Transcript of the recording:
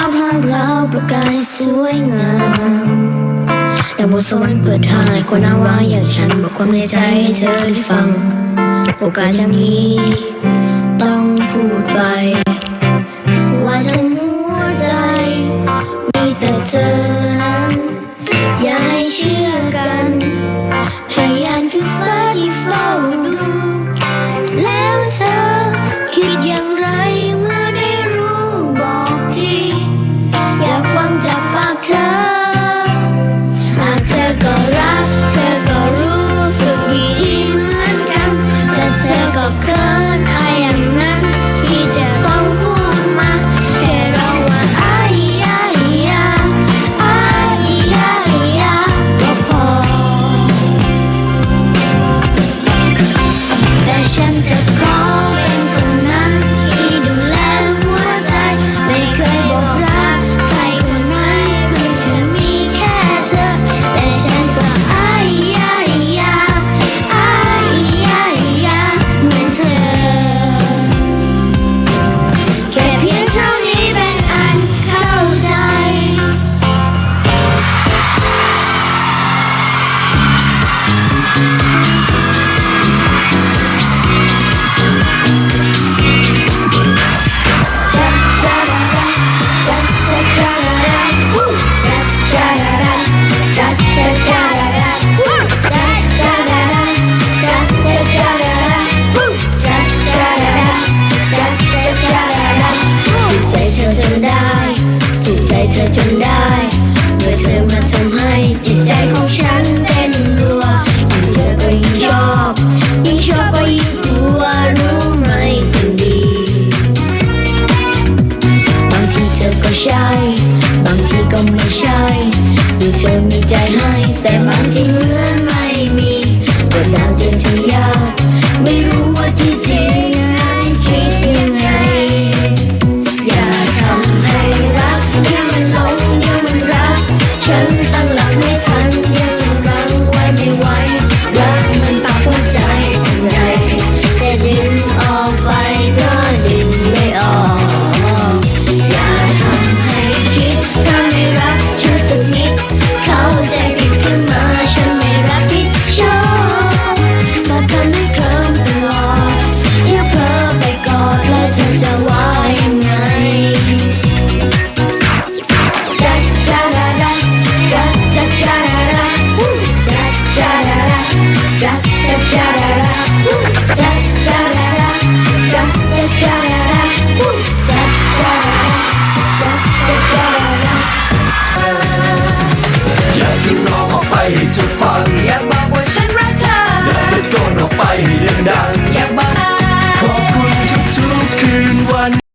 าพลางเพลาประกายสวยงามดาวบนสวรรค์เปิดทางให้คนน้าว่างอย่างฉันบอกความในใจใเธอได้ฟัง โอกาสอย่างนี้ ต้องพูดไป ก็ไม่ใช่ดูเธอมีใจให้แต่มันจริงเหลือ